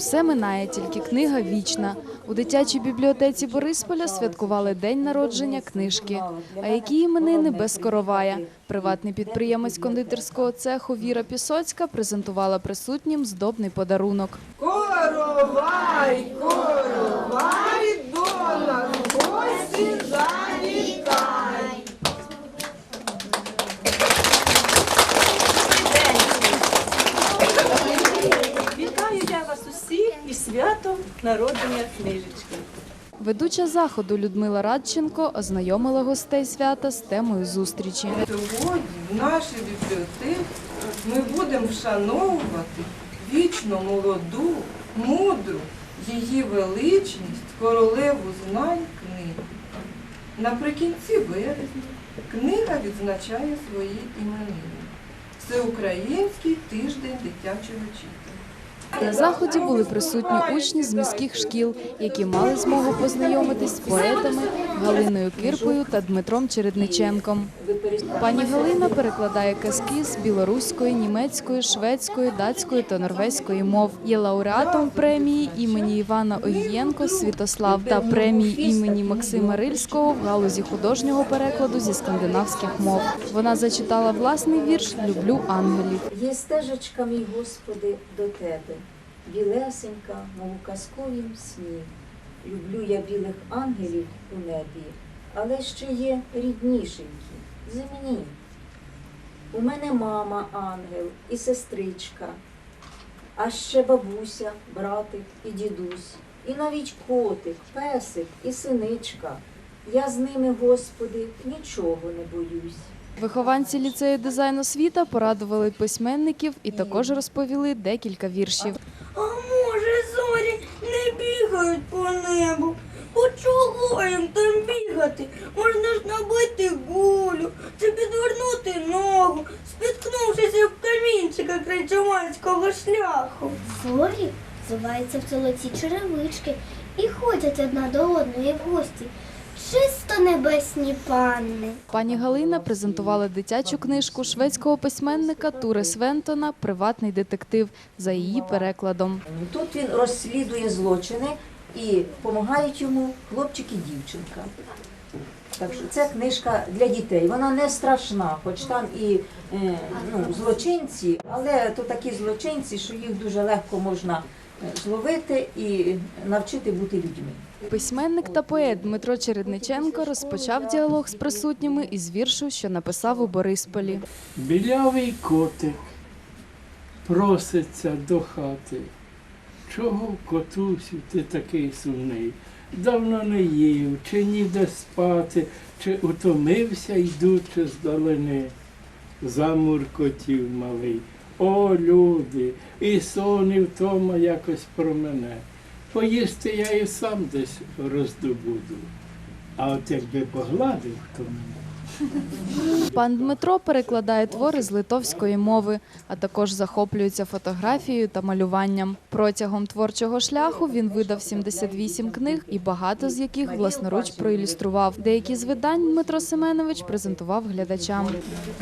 Усе минає, тільки книга вічна. У дитячій бібліотеці Борисполя святкували день народження книжки. А які іменини без коровая. Приватний підприємець кондитерського цеху Віра Пісоцька презентувала присутнім здобний подарунок. Коровай, коровай, до нас в гості завітай. Вітаю я вас усіх із святом народження книжечки. Ведуча заходу Людмила Радченко ознайомила гостей свята з темою зустрічі. Сьогодні в нашій бібліотеці ми будемо вшановувати вічно молоду, мудру, її величність, королеву знань книги. Наприкінці березня книга відзначає свої іменини. Всеукраїнський тиждень дитячого читання. На заході були присутні учні з міських шкіл, які мали змогу познайомитись з поетами Галиною Кирпою та Дмитром Чередниченком. Пані Галина перекладає казки з білоруської, німецької, шведської, датської та норвезької мов. Є лауреатом премії імені Івана Огієнко Світослав та премії імені Максима Рильського в галузі художнього перекладу зі скандинавських мов. Вона зачитала власний вірш Люблю ангелів. Є стежечка, мій Господи, до тебе, білесенька, мов у казковім сні. Люблю я білих ангелів у небі, але ще є ріднішенькі, земні. У мене мама ангел і сестричка, а ще бабуся, братик і дідусь, і навіть котик, песик і синичка. Я з ними, Господи, нічого не боюсь. Вихованці ліцею дизайн освіта порадували письменників і також розповіли декілька віршів. А може зорі не бігають по небу? Бо чого їм там бігати? Можна ж набити гулю чи підвернути ногу, спіткнувшися в камінчика крайчоманського шляху. Зорі взиваються в золоті черевички і ходять одна до одної в гості. Чисто небесні панни. Пані Галина презентувала дитячу книжку шведського письменника Туре Свентона Приватний детектив за її перекладом. Тут він розслідує злочини і допомагають йому хлопчик і дівчинка. Так що це книжка для дітей. Вона не страшна, хоч там і е, ну, злочинці, але то такі злочинці, що їх дуже легко можна зловити і навчити бути людьми. Письменник та поет Дмитро Чередниченко розпочав діалог з присутніми із віршу, що написав у Борисполі. Білявий котик проситься до хати. Чого, котусю, ти такий сумний? Давно не їв, чи ніде спати, чи утомився, йдучи з долини. Замуркотів малий. О, люди, і сон, і втома якось про мене. Поїсти я і сам десь роздобуду. А от якби погладив, то мене. Пан Дмитро перекладає твори з литовської мови, а також захоплюється фотографією та малюванням. Протягом творчого шляху він видав 78 книг, і багато з яких власноруч проілюстрував. Деякі з видань Дмитро Семенович презентував глядачам.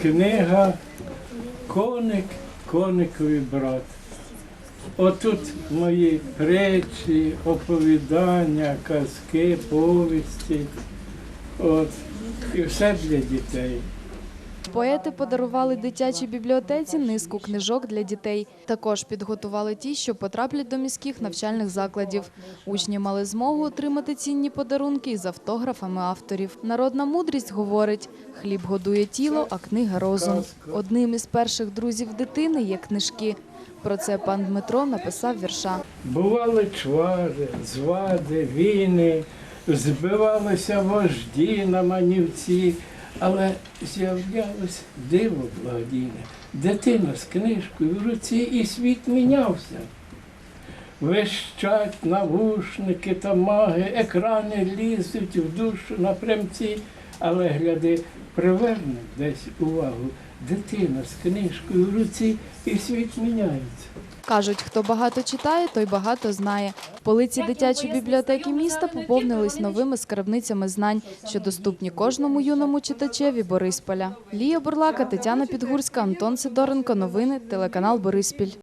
Книга Коник, коникові брат. Отут мої речі, оповідання, казки, повісті. От. І все для дітей. Поети подарували дитячій бібліотеці низку книжок для дітей. Також підготували ті, що потраплять до міських навчальних закладів. Учні мали змогу отримати цінні подарунки із автографами авторів. Народна мудрість говорить: хліб годує тіло, а книга розум. Одним із перших друзів дитини є книжки. Про це пан Дмитро написав вірша. Бували чвари, звади, війни, збивалися вожді на манівці, але з'являлось диво благодійне. Дитина з книжкою в руці і світ мінявся. Вищать навушники та маги, екрани лізуть в душу напрямці, але гляди, приверне десь увагу. Дитина з книжкою в руці і світ міняється. Кажуть, хто багато читає, той багато знає. Полиці дитячої бібліотеки міста поповнились новими скарбницями знань, що доступні кожному юному читачеві Борисполя. Лія Бурлака, Тетяна Підгурська, Антон Сидоренко. Новини телеканал Бориспіль.